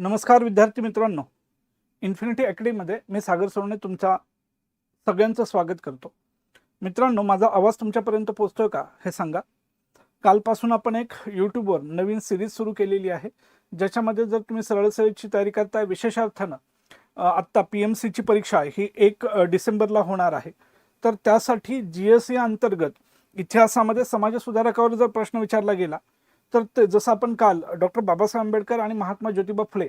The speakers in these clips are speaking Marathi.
नमस्कार विद्यार्थी मित्रांनो. इन्फिनिटी अकॅडमीमध्ये मी सागर सोडणे तुमच्या सगळ्यांचं स्वागत करतो. मित्रांनो माझा आवाज तुमच्यापर्यंत पोचतोय का हे सांगा. कालपासून आपण एक यूट्यूबवर नवीन सिरीज सुरू केलेली आहे. ज्याच्यामध्ये जर तुम्ही सरळ सेवेची तयारी करताय विशेष अर्थानं आत्ता पी एम सीची परीक्षा ही एक डिसेंबरला होणार आहे. तर त्यासाठी जी एस या अंतर्गत इतिहासामध्ये समाज सुधारकावर जर प्रश्न विचारला गेला तर ते जसं आपण काल डॉक्टर बाबासाहेब आंबेडकर आणि महात्मा ज्योतिबा फुले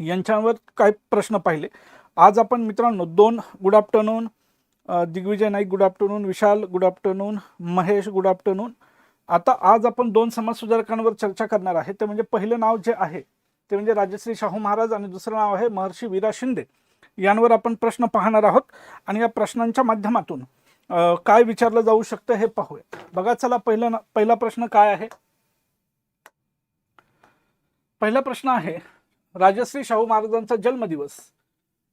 यांच्यावर काय प्रश्न पाहिले. आज आपण मित्रांनो दोन good afternoon Digvijay Naik good afternoon Vishal good afternoon Mahesh good afternoon आता आज आपण दोन समाजसुधारकांवर चर्चा करणार आहे. ते म्हणजे पहिलं नाव जे आहे ते म्हणजे राजश्री शाहू महाराज आणि दुसरं नाव आहे महर्षी वीरा शिंदे. यांवर आपण प्रश्न पाहणार आहोत आणि या प्रश्नांच्या माध्यमातून काय विचारलं जाऊ शकतं हे पाहूया. बघा चला पहिला ना- पहिला प्रश्न काय आहे? पहिला प्रश्न आहे राजश्री शाहू महाराजांचा जन्मदिवस.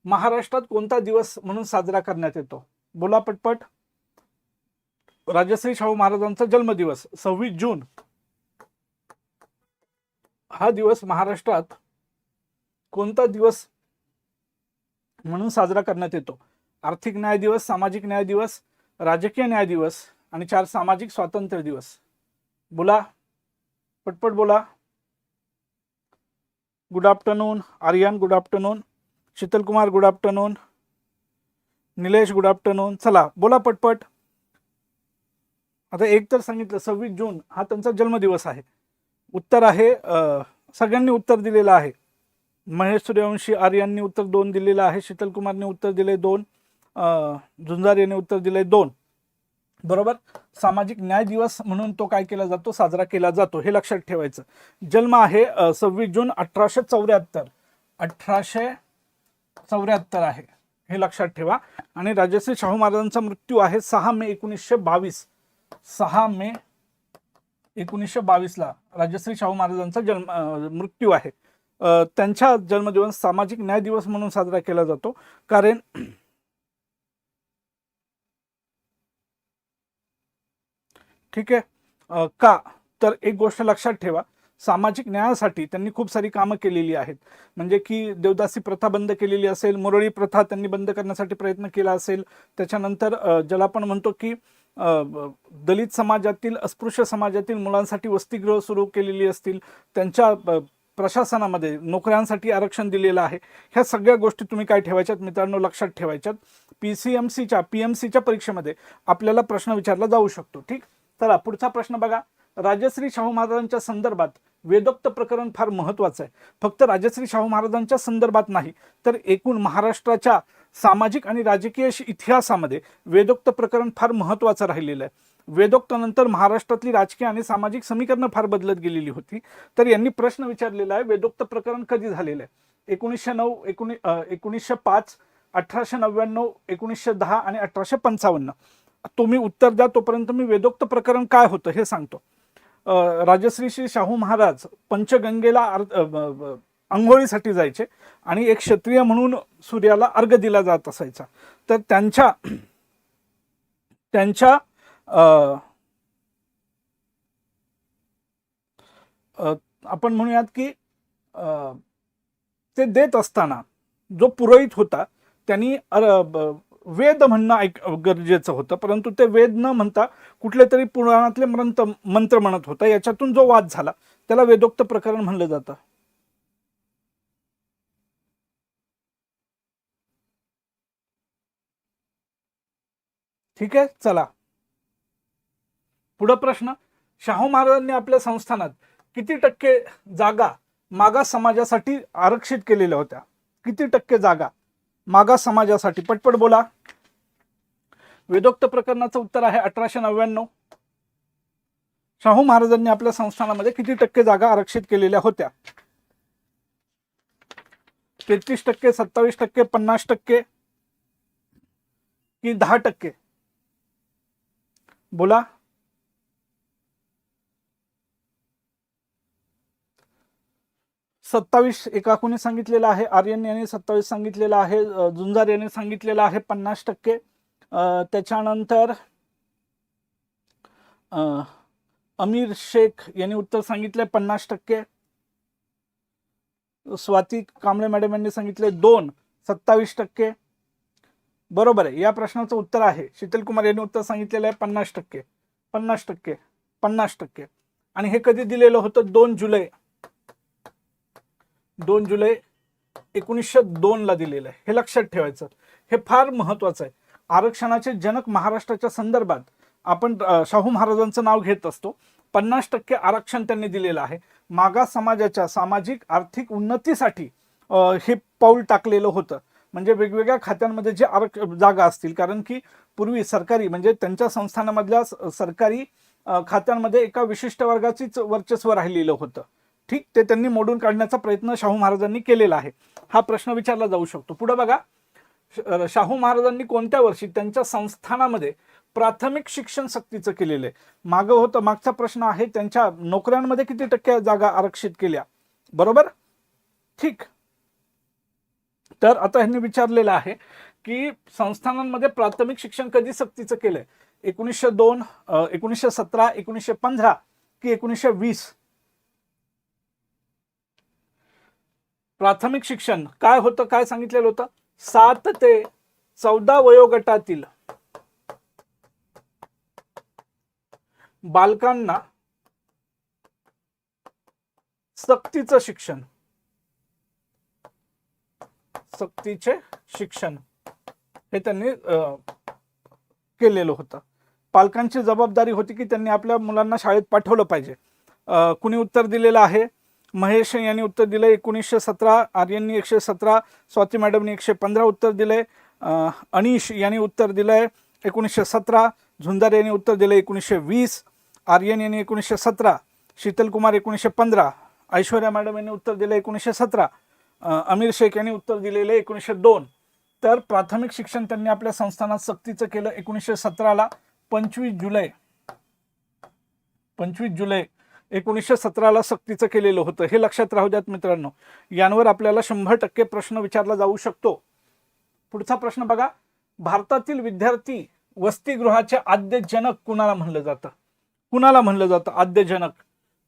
महाराष्ट्रात कोणता दिवस म्हणून साजरा करण्यात येतो? बोला पटपट. राजश्री शाहू महाराजांचा जन्मदिवस सव्वीस जून. हा दिवस महाराष्ट्रात कोणता दिवस म्हणून साजरा करण्यात येतो? आर्थिक न्याय दिवस सामाजिक न्याय दिवस राजकीय न्याय दिवस आणि चार सामाजिक स्वातंत्र्य दिवस. बोला. पटपट बोला. Good afternoon Aryan good afternoon Sheetal Kumar good afternoon Nilesh good afternoon चला बोला पटपट. आता एक तर सांगितलं सव्वीस जून हा त्यांचा जन्मदिवस आहे. उत्तर आहे सगळ्यांनी उत्तर दिलेलं आहे. महेश सूर्यवंशी आर्यांनी उत्तर दोन दिलेलं आहे शीतल कुमारने उत्तर दिले दोन झुंजार यांनी उत्तर दिले दोन. बरोबर? सामाजिक न्याय दिवस म्हणून तो काय केला जातो? साजरा केला जातो. हे लक्षात ठेवायचं. जन्म आहे सव्वीस जून अठराशे चौऱ्याहत्तर. अठराशे चौऱ्याहत्तर आहे. हे लक्षात ठेवा. आणि राजश्री शाहू महाराजांचा मृत्यू आहे सहा मे एकोणीसशे बावीस. सहा मे एकोणीसशे बावीसला राजश्री शाहू महाराजांचा जन्म मृत्यू आहे. त्यांच्या जन्मदिवस सामाजिक न्याय दिवस म्हणून साजरा केला जातो. कारण ठीक आहे? का? तर एक गोष्ट लक्षात ठेवा. सामाजिक न्यायासाठी त्यांनी खूप सारी कामं केलेली आहेत. म्हणजे की देवदासी प्रथा बंद केलेली असेल मुरळी प्रथा त्यांनी बंद करण्यासाठी प्रयत्न केला असेल. त्याच्यानंतर ज्याला आपण म्हणतो की दलित समाजातील अस्पृश्य समाजातील मुलांसाठी वसतिगृह सुरू केलेली असतील त्यांच्या प्रशासनामध्ये नोकऱ्यांसाठी आरक्षण दिलेलं आहे. ह्या सगळ्या गोष्टी तुम्ही काय ठेवायच्यात? मित्रांनो लक्षात ठेवायच्यात. पी सी एम सीच्या पी एम सीच्या परीक्षेमध्ये आपल्याला प्रश्न विचारला जाऊ शकतो. ठीक? चला पुढचा प्रश्न बघा. राजश्री शाहू महाराजांच्या संदर्भात वेदोक्त प्रकरण फार महत्वाचं आहे. फक्त राजश्री शाहू महाराजांच्या संदर्भात नाही तर एकूण महाराष्ट्राच्या सामाजिक आणि राजकीय इतिहासामध्ये वेदोक्त प्रकरण फार महत्वाचं राहिलेलं आहे. वेदोक्तानंतर महाराष्ट्रातली राजकीय आणि सामाजिक समीकरणं फार बदलत गेलेली होती. तर यांनी प्रश्न विचारलेला आहे वेदोक्त प्रकरण कधी झालेलं आहे? एकोणीसशे नऊ एकोणी एकोणीसशे पाच अठराशे नव्याण्णव एकोणीसशे दहा आणि अठराशे पंचावन्न. तुम्ही उत्तर द्या तोपर्यंत मी वेदोक्त प्रकरण काय होतं हे सांगतो. राजश्री श्री शाहू महाराज पंचगंगेला आर- आंघोळीसाठी जायचे आणि एक क्षत्रिय म्हणून सूर्याला अर्घ दिला जात असायचा. तर त्यांच्या त्यांच्या आपण म्हणूयात की ते देत असताना जो पुरोहित होता त्यांनी अर- ब- वेद म्हणणं ऐक गरजेचं होतं. परंतु ते वेद न म्हणता कुठले तरी पुराणातले मंत्र मंत्र म्हणत होता. याच्यातून जो वाद झाला त्याला वेदोक्त प्रकरण म्हणलं जातं. ठीक आहे? चला. पुढं प्रश्न. शाहू महाराजांनी आपल्या संस्थानात किती टक्के जागा मागास समाजासाठी आरक्षित केलेल्या होत्या? किती टक्के जागा? मागास समाजासाठी. पटपट बोला. वेदोक्त प्रकरणाचं उत्तर आहे अठराशे नव्याण्णव. शाहू महाराजांनी आपल्या संस्थानामध्ये किती टक्के जागा आरक्षित केलेल्या होत्या? तेहतीस टक्के सत्तावीस टक्के पन्नास टक्के की दहा टक्के? बोला. सत्तावीस एका सांगितलेलं आहे आर्यन यांनी सत्तावीस सांगितलेलं आहे जुंजार यांनी सांगितलेलं आहे पन्नास टक्के. त्याच्यानंतर अमीर शेख यांनी उत्तर सांगितलंय पन्नास टक्के. स्वाती कांबळे मॅडम यांनी सांगितले दोन सत्तावीस टक्के. बरोबर आहे या प्रश्नाचं उत्तर आहे. शीतल कुमार यांनी उत्तर सांगितलेलं आहे पन्नास टक्के. पन्नास टक्के पन्नास टक्के. आणि हे कधी दिलेलं होतं? दोन जुलै. दोन जुलै एकोणीसशे दोनला दिलेलं आहे. हे लक्षात ठेवायचं. हे फार महत्वाचं आहे. आरक्षणाचे जनक महाराष्ट्राच्या संदर्भात आपण शाहू महाराजांचं नाव घेत असतो. पन्नास टक्के आरक्षण त्यांनी दिलेलं आहे. मागास समाजाच्या सामाजिक आर्थिक उन्नतीसाठी हे पाऊल टाकलेलं होतं. म्हणजे वेगवेगळ्या खात्यांमध्ये जे आरक्ष जागा असतील. कारण की पूर्वी सरकारी म्हणजे त्यांच्या संस्थानामधल्या सरकारी खात्यांमध्ये एका विशिष्ट वर्गाचीच वर्चस्व राहिलेलं होतं. ठीक ते त्यांनी मोडून काढण्याचा प्रयत्न शाहू महाराजांनी केलेला आहे. हा प्रश्न विचारला जाऊ शकतो. पुढे बघा श- शाहू महाराजांनी कोणत्या वर्षी त्यांच्या संस्थानामध्ये प्राथमिक शिक्षण सक्तीचं केलेलं आहे? मागं होतं मागचा प्रश्न आहे त्यांच्या नोकऱ्यांमध्ये किती टक्के जागा आरक्षित केल्या? बरोबर? ठीक. तर आता ह्यांनी विचारलेलं आहे की संस्थानांमध्ये प्राथमिक शिक्षण कधी सक्तीचं केलंय? एकोणीसशे दोन एकोणीसशे सतरा एकोणीसशे पंधरा की एकोणीसशे वीस? प्राथमिक शिक्षण काय होतं काय सांगितलेलं होतं? सात ते चौदा वयोगटातील बालकांना सक्तीचं शिक्षण. सक्तीचे शिक्षण हे त्यांनी अं, केलेलं होतं. पालकांची जबाबदारी होती की त्यांनी आपल्या मुलांना शाळेत पाठवलं पाहिजे. कुणी उत्तर दिलेलं आहे? महेश यांनी उत्तर दिलं एकोणीसशे सतरा आर्यननी एकशे सतरा स्वाती मॅडमनी एकशे पंधरा उत्तर दिले अनिश यांनी उत्तर दिलंय एकोणीसशे सतरा झुंजार यांनी उत्तर दिलं एकोणीसशे वीस आर्यन यांनी एकोणीसशे सतरा शीतल कुमार एकोणीसशे पंधरा ऐश्वर्या मॅडम यांनी उत्तर दिलं एकोणीसशे सतरा अमीर शेख यांनी उत्तर दिलेलं एकोणीसशे दोन. तर प्राथमिक शिक्षण त्यांनी आपल्या संस्थानात सक्तीचं केलं एकोणीसशे सतराला पंचवीस जुलै. पंचवीस जुलै एकोणीसशे सतराला सक्तीचं केलेलं होतं. हे लक्षात राहू द्यात मित्रांनो. यांवर आपल्याला शंभर टक्के प्रश्न विचारला जाऊ शकतो. पुढचा प्रश्न बघा. भारतातील विद्यार्थी वसतिगृहाचे आद्यजनक कुणाला म्हणलं जातं? कुणाला म्हणलं जातं? आद्यजनक.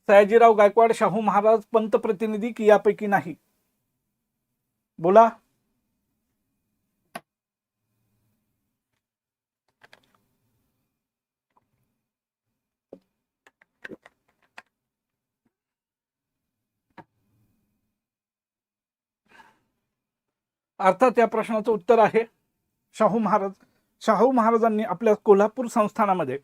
सयाजीराव गायकवाड शाहू महाराज पंतप्रतिनिधी की यापैकी नाही? बोला. अर्थात या प्रश्नाचं उत्तर आहे. शाहू महाराज शाहू महाराजांनी आपल्या कोल्हापूर संस्थानामध्ये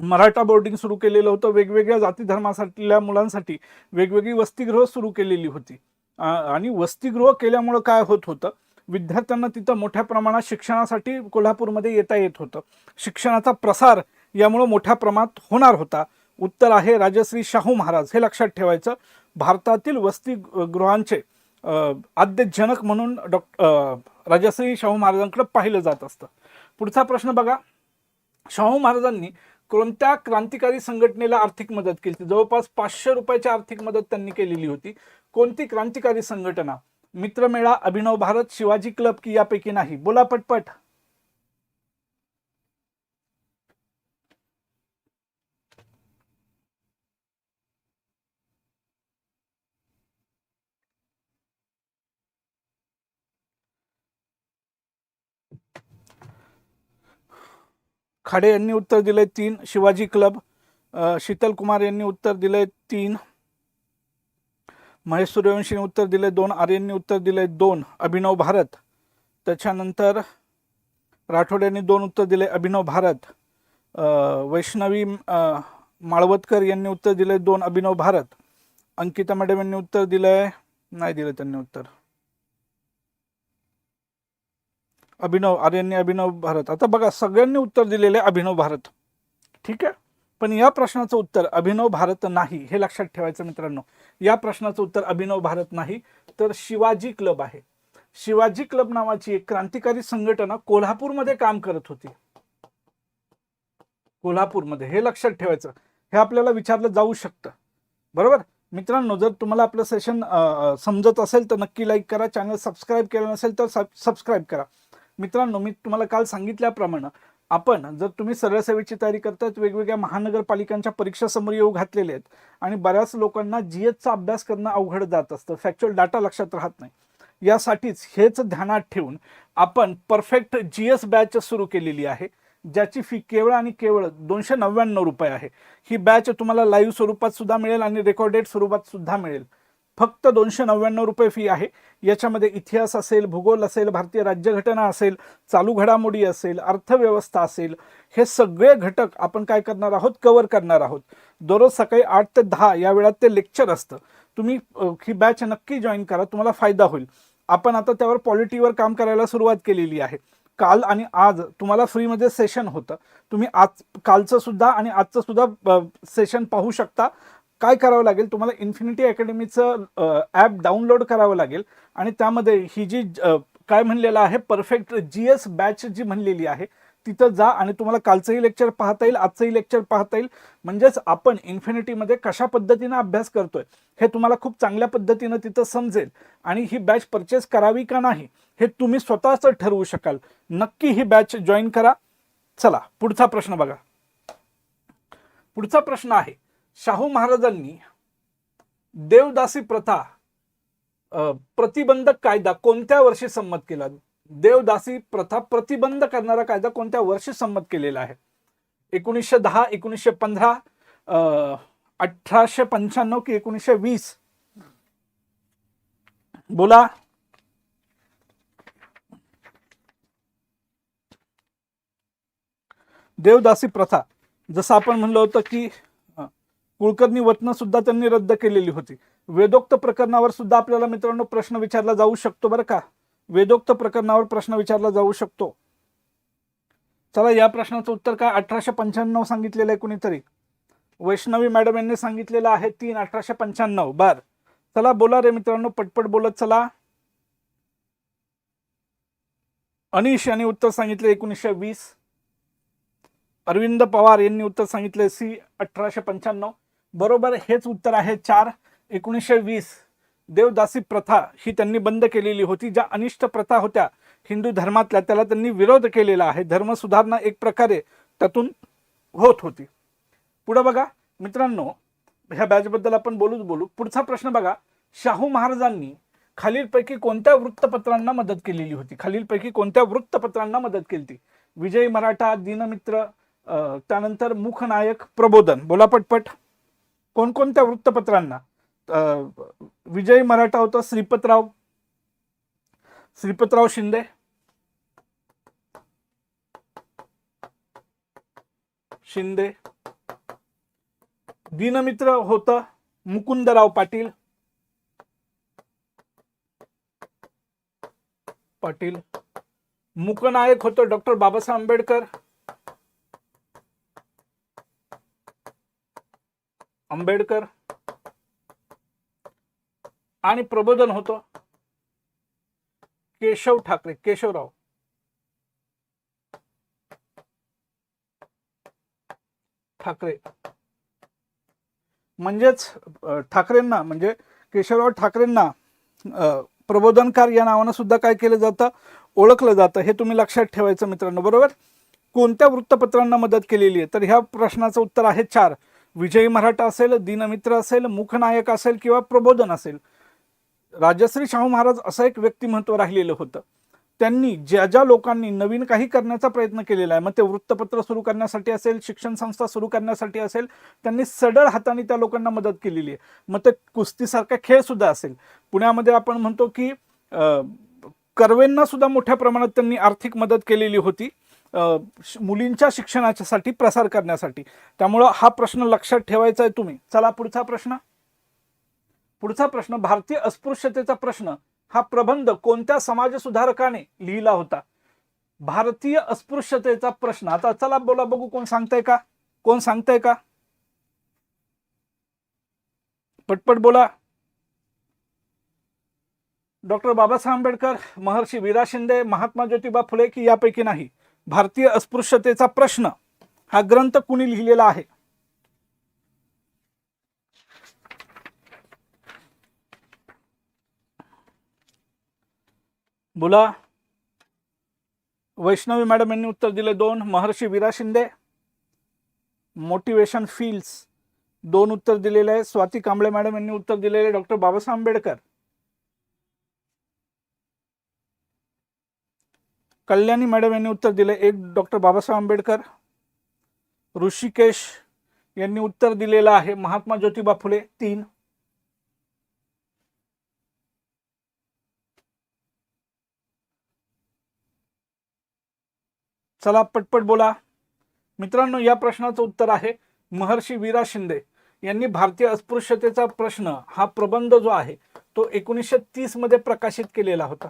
मराठा बोर्डिंग सुरू केलेलं होतं. वेगवेगळ्या जाती धर्मासाठील्या मुलांसाठी वेगवेगळी वसतिगृह सुरू केलेली होती. आणि वसतिगृह केल्यामुळं काय होत होतं? विद्यार्थ्यांना तिथं मोठ्या प्रमाणात शिक्षणासाठी कोल्हापूरमध्ये येता येत होतं. शिक्षणाचा प्रसार यामुळं मोठ्या प्रमाणात होणार होता. उत्तर आहे राजश्री शाहू महाराज हे लक्षात ठेवायचं. भारतातील वसतिगृहांचे आद्यजनक म्हणून डॉक्टर राजश्री शाहू महाराजांकडे पाहिलं जात असतं. पुढचा प्रश्न बघा. शाहू महाराजांनी कोणत्या क्रांतिकारी संघटनेला आर्थिक मदत केली होती? जवळपास पाचशे रुपयाची आर्थिक मदत त्यांनी केलेली होती. कोणती क्रांतिकारी संघटना? मित्रमेळा अभिनव भारत शिवाजी क्लब की यापैकी नाही? बोला पटपट. खाडे यांनी उत्तर दिले तीन शिवाजी क्लब शीतल कुमार यांनी उत्तर दिले तीन महेश सूर्यवंशीने उत्तर दिले दोन आर्यांनी उत्तर दिले दोन अभिनव भारत. त्याच्यानंतर राठोड यांनी दोन उत्तर दिले अभिनव भारत. वैष्णवी माळवतकर यांनी उत्तर दिले दोन अभिनव भारत. अंकिता मॅडम यांनी उत्तर दिलंय नाही दिलं त्यांनी उत्तर. अभिनव आर्यांनी अभिनव भारत. आता बघा सगळ्यांनी उत्तर दिलेले अभिनव भारत. ठीक आहे? पण या प्रश्नाचं उत्तर अभिनव भारत नाही हे लक्षात ठेवायचं मित्रांनो. या प्रश्नाचं उत्तर अभिनव भारत नाही तर शिवाजी क्लब आहे. शिवाजी क्लब नावाची एक क्रांतिकारी संघटना कोल्हापूरमध्ये काम करत होती. कोल्हापूरमध्ये हे लक्षात ठेवायचं. हे आपल्याला विचारलं जाऊ शकतं. बरोबर? मित्रांनो जर तुम्हाला आपलं सेशन समजत असेल तर नक्की लाईक करा. चॅनल सबस्क्राईब केलं नसेल तर सबस्क्राईब करा. मित्रांनो मी तुम्हाला काल सांगितल्याप्रमाणे आपण जर तुम्ही सरळसेवेची तयारी करतायत वेगवेगळ्या महानगरपालिकांच्या परीक्षा समोर येऊ घातलेले आहेत आणि बऱ्याच लोकांना जी एचचा अभ्यास करणं अवघड जात असतं फॅक्च्युअल डाटा लक्षात राहत नाही. यासाठीच हेच ध्यानात ठेवून आपण परफेक्ट जी एस बॅच सुरू केलेली आहे ज्याची फी केवळ आणि केवळ दोनशे नव्याण्णव रुपये आहे. ही बॅच तुम्हाला लाईव्ह स्वरूपात सुद्धा मिळेल आणि रेकॉर्डेड स्वरूपात सुद्धा मिळेल. फक्त दोनशे नव्याण्णव रुपये फी आहे. याच्यामध्ये इतिहास असेल भूगोल असेल भारतीय राज्यघटना असेल चालू घडामोडी असेल अर्थव्यवस्था असेल हे सगळे घटक आपण काय करणार आहोत? कव्हर करणार आहोत. दररोज सकाळी आठ ते दहा या वेळात ते लेक्चर असतं. तुम्ही ही बॅच नक्की जॉईन करा तुम्हाला फायदा होईल. आपण आता त्यावर पॉलिटीवर काम करायला सुरुवात केलेली आहे. काल आणि आज तुम्हाला फ्रीमध्ये सेशन होतं. तुम्ही आज कालचं सुद्धा आणि आजचं सुद्धा सेशन पाहू शकता. काय करावं लागेल? तुम्हाला इन्फिनिटी अकॅडमीचं ॲप डाउनलोड करावं लागेल. आणि त्यामध्ये ही जी काय म्हणलेलं आहे? परफेक्ट जी एस बॅच जी म्हणलेली आहे तिथं जा आणि तुम्हाला कालचंही लेक्चर पाहता येईल आजचंही लेक्चर पाहता येईल. म्हणजेच आपण इन्फिनिटीमध्ये कशा पद्धतीनं अभ्यास करतोय हे तुम्हाला खूप चांगल्या पद्धतीनं तिथं समजेल. आणि ही बॅच परचेस करावी का नाही हे तुम्ही स्वतःच ठरवू शकाल. नक्की ही बॅच जॉईन करा. चला पुढचा प्रश्न बघा. पुढचा प्रश्न आहे शाहू महाराजांनी देवदासी प्रथा प्रतिबंधक कायदा कोणत्या वर्षी संमत केला? देवदासी प्रथा प्रतिबंध करणारा कायदा कोणत्या वर्षी संमत केलेला आहे? एकोणीसशे दहा एकोणीसशे पंधरा अठराशे पंच्याण्णव की एकोणीसशे वीस? बोला. देवदासी प्रथा जसं आपण म्हणलं होतं की कुलकर्णी वतनं सुद्धा त्यांनी रद्द केलेली होती. वेदोक्त प्रकरणावर सुद्धा आपल्याला मित्रांनो प्रश्न विचारला जाऊ शकतो बरं का? वेदोक्त प्रकरणावर प्रश्न विचारला जाऊ शकतो. चला या प्रश्नाचं उत्तर काय अठराशे पंच्याण्णव सांगितलेलं आहे कुणीतरी. वैष्णवी मॅडम यांनी सांगितलेलं आहे तीन अठराशे पंच्याण्णव. बर. चला बोला रे मित्रांनो पटपट बोलत चला. अनिश यांनी उत्तर सांगितले एकोणीसशे वीस. अरविंद पवार यांनी उत्तर सांगितले सी अठराशे पंच्याण्णव. बरोबर हेच उत्तर आहे चार एकोणीसशे वीस. देवदासी प्रथा ही त्यांनी बंद केलेली होती ज्या अनिष्ट प्रथा होत्या. हिंदू धर्मातल्या त्याला त्यांनी विरोध केलेला आहे. धर्म सुधारणा एक प्रकारे त्यातून होत होती. पुढं बघा मित्रांनो ह्या बॅचबद्दल आपण बोलूच बोलू. पुढचा प्रश्न बघा शाहू महाराजांनी खालीलपैकी कोणत्या वृत्तपत्रांना मदत केलेली होती? खालीलपैकी कोणत्या वृत्तपत्रांना मदत केली होती विजय मराठा दिनमित्र त्यानंतर मुखनायक प्रबोधन. बोला पटपट. कोणकोणत्या वृत्तपत्रांना? अं, विजय मराठा होता श्रीपतराव. श्रीपतराव शिंदे. शिंदे. दिनमित्र होतं मुकुंदराव पाटील. पाटील. मुकनायक होतं डॉक्टर बाबासाहेब आंबेडकर. आंबेडकर आणि प्रबोधन होतं केशव ठाकरे केशवराव. ठाकरे. म्हणजेच ठाकरेंना म्हणजे केशवराव ठाकरेंना प्रबोधनकार या नावानं सुद्धा काय केलं जातं? ओळखलं जातं. हे तुम्ही लक्षात ठेवायचं मित्रांनो बरोबर? कोणत्या वृत्तपत्रांना मदत केलेली आहे? तर ह्या प्रश्नाचं उत्तर आहे चार. विजयी मराठा असेल दिनमित्र असेल मुखनायक असेल किंवा प्रबोधन असेल. राजश्री शाहू महाराज असं एक व्यक्तिमत्व राहिलेलं होतं. त्यांनी ज्या ज्या लोकांनी नवीन काही करण्याचा प्रयत्न केलेला आहे मग ते वृत्तपत्र सुरू करण्यासाठी असेल शिक्षण संस्था सुरू करण्यासाठी असेल त्यांनी सडळ हाताने त्या लोकांना मदत केलेली आहे. मग ते कुस्तीसारखा खेळ सुद्धा असेल. पुण्यामध्ये आपण म्हणतो की कर्वेंना सुद्धा मोठ्या प्रमाणात त्यांनी आर्थिक मदत केलेली होती. मुलींच्या शिक्षणाच्यासाठी प्रसार करण्यासाठी. त्यामुळं हा प्रश्न लक्षात ठेवायचा आहे तुम्ही. चला पुढचा प्रश्न. पुढचा प्रश्न भारतीय अस्पृश्यतेचा प्रश्न. हा प्रबंध कोणत्या समाज सुधारकाने लिहिला होता? भारतीय अस्पृश्यतेचा प्रश्न. आता चला बोला बघू कोण सांगताय का? कोण सांगताय का? पटपट बोला. डॉक्टर बाबासाहेब आंबेडकर महर्षी वीरा शिंदे महात्मा ज्योतिबा फुले की यापैकी नाही. भारतीय अस्पृश्यतेचा प्रश्न हा ग्रंथ कुणी लिहिलेला आहे? बोला. वैष्णवी मॅडम यांनी उत्तर दिले दोन. महर्षी विरा शिंदे. मोटिवेशन फील्स दोन उत्तर दिलेले आहे. स्वाती कांबळे मॅडम यांनी उत्तर दिलेले डॉक्टर बाबासाहेब आंबेडकर. कल्याणी मॅडम यांनी उत्तर दिले. एक डॉक्टर बाबासाहेब आंबेडकर ऋषिकेश यांनी उत्तर दिलेलं आहे. महात्मा ज्योतिबा फुले तीन. चला पटपट बोला. मित्रांनो या प्रश्नाचं उत्तर आहे महर्षी वीरा शिंदे यांनी भारतीय अस्पृश्यतेचा प्रश्न हा प्रबंध जो आहे तो एकोणीसशे तीसमध्ये प्रकाशित केलेला होता.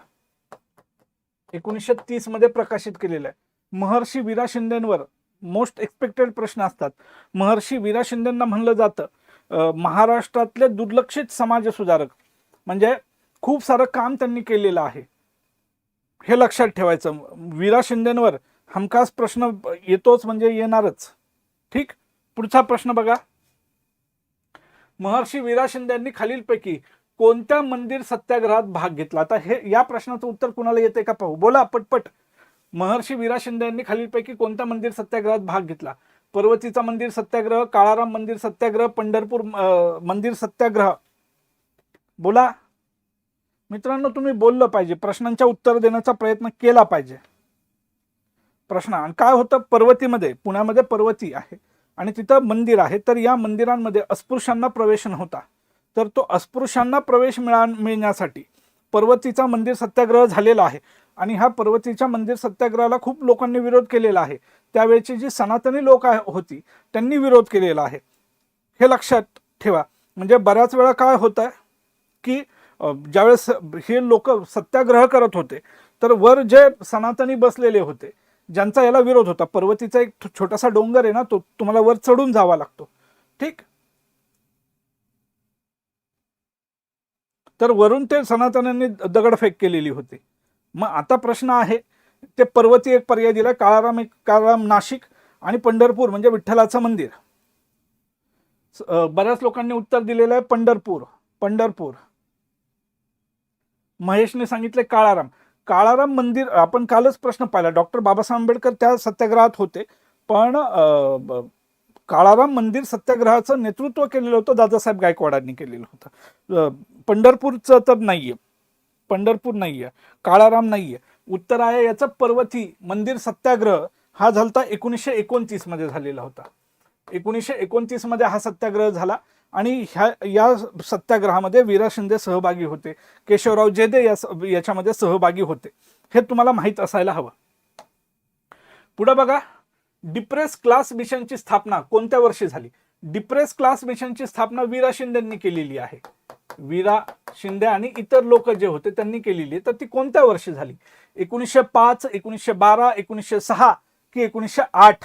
एकोणीसशे तीसमध्ये प्रकाशित केलेलं आहे. महर्षी वीरा शिंदेवर मोस्ट एक्सपेक्टेड प्रश्न असतात. महर्षी वीरा शिंदेंना म्हणलं जातं महाराष्ट्रातले दुर्लक्षित समाज सुधारक म्हणजे खूप सारं काम त्यांनी केलेलं आहे. हे लक्षात ठेवायचं वीरा शिंदेंवर हमखास प्रश्न येतोच म्हणजे येणारच. ठीक? पुढचा प्रश्न बघा. महर्षी वीरा शिंदे यांनी खालीलपैकी कोणत्या मंदिर सत्याग्रहात भाग घेतला? आता हे या प्रश्नाचं उत्तर कुणाला येते का पाहू? बोला पटपट. महर्षी वीरा शिंदे यांनी खालीलपैकी कोणत्या मंदिर सत्याग्रहात भाग घेतला? पर्वतीचा मंदिर सत्याग्रह काळाराम मंदिर सत्याग्रह पंढरपूर मंदिर सत्याग्रह. बोला. मित्रांनो तुम्ही बोललं पाहिजे. प्रश्नांच्या उत्तर देण्याचा प्रयत्न केला पाहिजे. प्रश्न आणि काय होतं? पर्वतीमध्ये पुण्यामध्ये पर्वती आहे आणि तिथं मंदिर आहे. तर या मंदिरांमध्ये अस्पृश्यांना प्रवेश नव्हता. तर तो अस्पृश्यांना प्रवेश मिळा मिळण्यासाठी पर्वतीचा मंदिर सत्याग्रह झालेला आहे. आणि ह्या पर्वतीच्या मंदिर सत्याग्रहाला खूप लोकांनी विरोध केलेला आहे. त्यावेळची जी सनातनी लोक आहे- होती त्यांनी विरोध केलेला आहे. हे लक्षात ठेवा. म्हणजे बऱ्याच वेळा काय होतं की ज्यावेळेस हे लोक सत्याग्रह करत होते तर वर जे सनातनी बसलेले होते ज्यांचा याला विरोध होता पर्वतीचा एक छोटासा डोंगर आहे ना तो तुम्हाला वर चढून जावा लागतो. ठीक? तर वरून ते सनातनांनी दगडफेक केलेली होती. मग आता प्रश्न आहे ते पर्वती एक पर्याय दिला काळाराम एक काळाराम नाशिक आणि पंढरपूर म्हणजे विठ्ठलाचं मंदिर. स- बऱ्याच लोकांनी उत्तर दिलेलं आहे पंढरपूर पंढरपूर. महेशने सांगितले काळाराम. काळाराम मंदिर आपण कालच प्रश्न पाहिला. डॉक्टर बाबासाहेब आंबेडकर त्या सत्याग्रहात होते पण काळाराम मंदिर सत्याग्रहाचं नेतृत्व केलेलं होतं दादासाहेब गायकवाडांनी केलेलं होतं. पंढरपूरचं तर नाहीये. पंढरपूर नाहीये. काळाराम नाहीये. उत्तराया याचा पर्वती मंदिर सत्याग्रह हा झालता एकोणीसशे एकोणतीसमध्ये झालेला होता. एकोणीसशे एकोणतीसमध्ये हा सत्याग्रह झाला आणि ह्या या सत्याग्रहामध्ये वीरा शिंदे सहभागी होते. केशवराव जेदे या याच्यामध्ये सहभागी होते. हे तुम्हाला माहीत असायला हवं. पुढे बघा. डिप्रेस क्लास मिशनची स्थापना कोणत्या वर्षी झाली? डिप्रेस क्लास मिशनची स्थापना वीरा शिंदेंनी केलेली आहे. वीरा शिंदे आणि इतर लोक जे होते त्यांनी केलेली आहे. तर ती कोणत्या वर्षी झाली? एकोणीसशे पाच एकोणीसशे बारा एकोणीसशे सहा की एकोणीसशे आठ?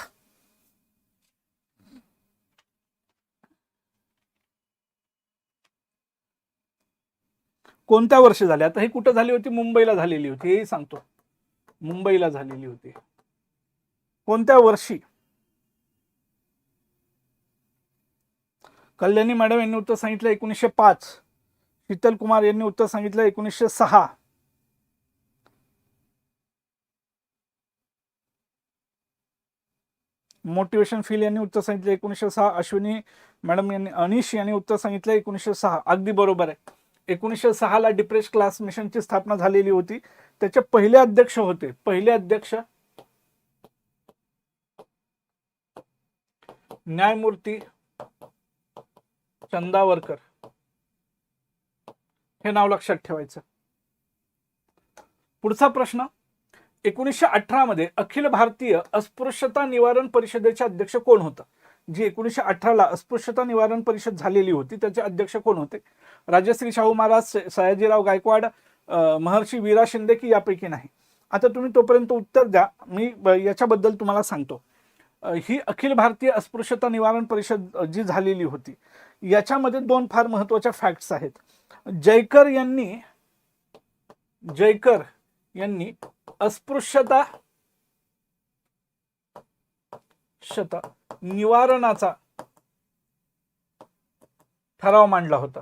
कोणत्या वर्षी झाली? आता ही कुठं झाली होती? मुंबईला झालेली होती. हेही सांगतो. मुंबईला झालेली होती. कोणत्या वर्षी? कल्याणी मॅडम यांनी उत्तर सांगितलं एकोणीसशे पाच. शीतल कुमार यांनी उत्तर सांगितलं एकोणीसशे सहा. मोटिवेशन फील यांनी उत्तर सांगितलं एकोणीसशे सहा. अश्विनी मॅडम यांनी अनिश यांनी उत्तर सांगितलं एकोणीसशे सहा. अगदी बरोबर आहे. एकोणीसशे सहा ला डिप्रेस क्लास मिशनची स्थापना झालेली होती. त्याचे पहिले अध्यक्ष होते. पहिले अध्यक्ष न्यायमूर्ती चंदावरकर. हे नाव लक्षात ठेवायचं. पुढचा प्रश्न एकोणीसशे अठरा मध्ये अखिल भारतीय अस्पृश्यता निवारण परिषदेचे अध्यक्ष कोण होतं? जी एकोणीसशे अठराला अस्पृश्यता निवारण परिषद झालेली होती त्याचे अध्यक्ष कोण होते? राजश्री शाहू महाराज सयाजीराव गायकवाड महर्षी वीरा शिंदे की यापैकी नाही? आता तुम्ही तोपर्यंत उत्तर द्या मी याच्याबद्दल तुम्हाला सांगतो. ही अखिल भारतीय अस्पृश्यता निवारण परिषद जी झालेली होती याच्यामध्ये दोन फार महत्त्वाच्या फॅक्ट्स आहेत. जयकर यांनी जयकर यांनी अस्पृश्यता शता निवारणाचा ठराव मांडला होता.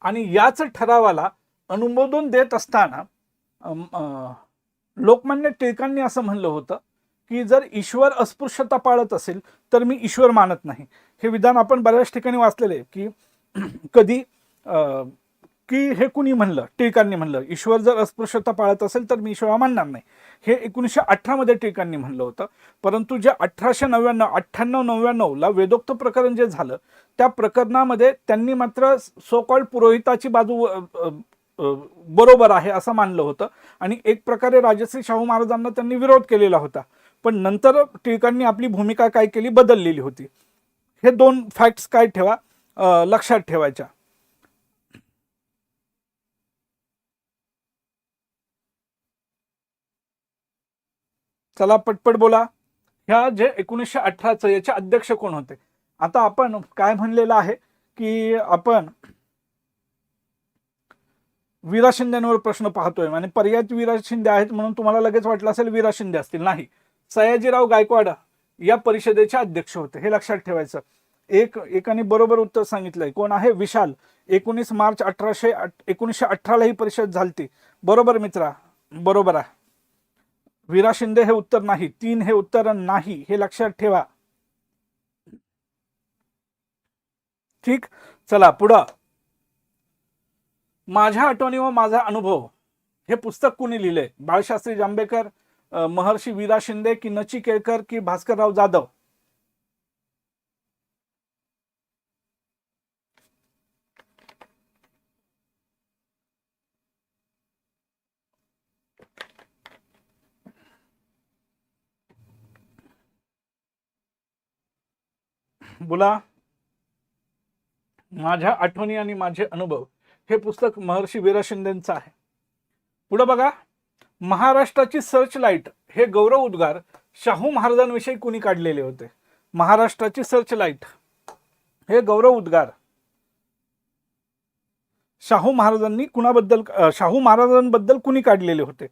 आणि याच ठरावाला अनुमोदन देत असताना अं, लोकमान्य टिळकांनी असं म्हणलं होतं की जर ईश्वर अस्पृश्यता पाळत असेल तर मी ईश्वर मानत नाही. हे विधान आपण बऱ्याच ठिकाणी वाचलेले आहे की कधी की हे कुणी म्हणलं टिळकांनी म्हणलं ईश्वर जर अस्पृश्यता पाळत असेल तर मी ईश्वर मानणार नाही. हे एकोणीसशे अठरामध्ये टिळकांनी म्हणलं होतं. परंतु जे अठराशे नव्याण्णव अठ्ठ्याण्णव नव्याण्णवला वेदोक्त प्रकरण जे झालं त्या प्रकरणामध्ये त्यांनी मात्र सो पुरोहिताची बाजू बरोबर आहे असं मानलं होतं. आणि एक प्रकारे राजश्री शाहू महाराजांना त्यांनी विरोध केलेला होता. पण नंतर टिळकांनी आपली भूमिका काय केली? बदललेली होती. हे दोन फॅक्ट्स काय ठेवा? लक्षात ठेवायच्या. चला पटपट बोला. ह्या जे एकोणीसशे अठराचं याचे अध्यक्ष कोण होते? आता आपण काय म्हणलेलं आहे की आपण वीरा शिंदेवर प्रश्न पाहतोय आणि पर्याय वीरा शिंदे आहेत म्हणून तुम्हाला लगेच वाटलं असेल वीरा शिंदे असतील. नाही. सयाजीराव गायकवाड या परिषदेचे अध्यक्ष होते. हे लक्षात ठेवायचं. एक एकाने बरोबर उत्तर सांगितलंय. कोण आहे? विशाल. एकोणीस मार्च अठराशे एकोणीसशे अठराला ही परिषद झालती. बरोबर मित्रा बरोबर आहे. वीरा शिंदे हे उत्तर नाही तीन हे उत्तर नाही हे लक्षात ठेवा. ठीक? चला पुढं. माझ्या आठवणी व माझा अनुभव. हे पुस्तक कुणी लिहिले बाळशास्त्री जांभेकर महर्षी वीरा शिंदे की नची केळकर की भास्करराव जाधव? बोला. माझ्या आठवणी आणि माझे अनुभव हे पुस्तक महर्षी वीरा शिंदेचं आहे. पुढं बघा. महाराष्ट्राची सर्च लाइट हे गौरव उद्गार शाहू महाराजांविषयी कुणी काढलेले होते? महाराष्ट्राची सर्च लाइट हे गौरव उद्गार शाहू महाराजांनी कुणाबद्दल शाहू महाराजांबद्दल कुणी काढलेले होते?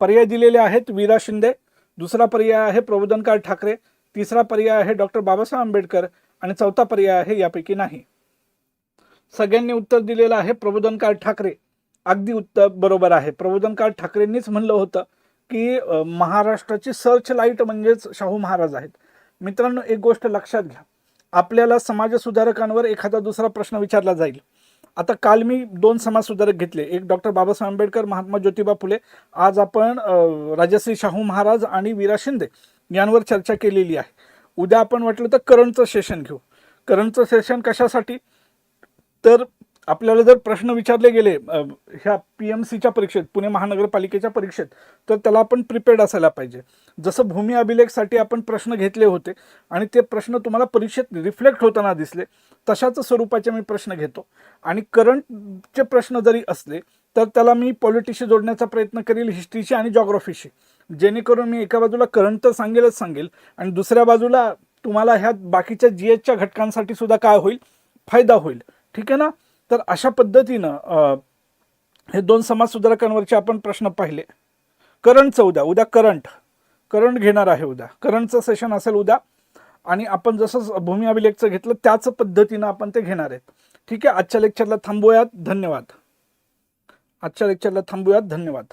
पर्याय दिलेले आहेत वीरा शिंदे. दुसरा पर्याय आहे प्रबोधनकार ठाकरे. तिसरा पर्याय आहे डॉक्टर बाबासाहेब आंबेडकर. आणि चौथा पर्याय आहे यापैकी नाही. सगळ्यांनी उत्तर दिलेलं आहे प्रबोधनकार ठाकरे. अगदी उत्तर बरोबर आहे. प्रबोधनकार ठाकरेंनीच म्हणलं होतं की महाराष्ट्राची सर्च लाइट म्हणजेच शाहू महाराज आहेत. मित्रांनो एक गोष्ट लक्षात घ्या. आपल्याला समाजसुधारकांवर एखादा दुसरा प्रश्न विचारला जाईल. आता काल मी दोन समाजसुधारक घेतले. एक डॉक्टर बाबासाहेब आंबेडकर महात्मा ज्योतिबा फुले. आज आपण राजश्री शाहू महाराज आणि वीरा शिंदे यांवर चर्चा केलेली आहे. उद्या आपण वाटलं तर करंटचं सेशन घेऊ. करंटचं सेशन कशासाठी? तर आपल्याला जर प्रश्न विचारले गेले ह्या पी एम सीच्या परीक्षेत पुणे महानगरपालिकेच्या परीक्षेत तर त्याला आपण प्रिपेअर्ड असायला पाहिजे. जसं भूमी अभिलेखसाठी आपण प्रश्न घेतले होते आणि ते प्रश्न तुम्हाला परीक्षेत रिफ्लेक्ट होताना दिसले तशाच स्वरूपाचे मी प्रश्न घेतो. आणि करंटचे प्रश्न जरी असले तर त्याला मी पॉलिटिशी जोडण्याचा प्रयत्न करेल हिस्ट्रीशी आणि जॉग्रफीशी जेणेकरून मी एका बाजूला करंट तर सांगेलच सांगेल आणि दुसऱ्या बाजूला तुम्हाला ह्या बाकीच्या जी एचच्या घटकांसाठी सुद्धा काय होईल? फायदा होईल. ठीक आहे ना? तर अशा पद्धतीनं हे दोन समाजसुधारकांवरचे आपण प्रश्न पाहिले. करंटचं उद्या. उद्या करंट करंट घेणार आहे उद्या. करंटचं सेशन असेल उद्या. आणि आपण जसं भूमी अभिलेखचं घेतलं त्याच पद्धतीनं आपण ते घेणार आहेत. ठीक आहे? आजच्या लेक्चरला थांबूयात. धन्यवाद. आजच्या लेक्चरला थांबूयात. धन्यवाद.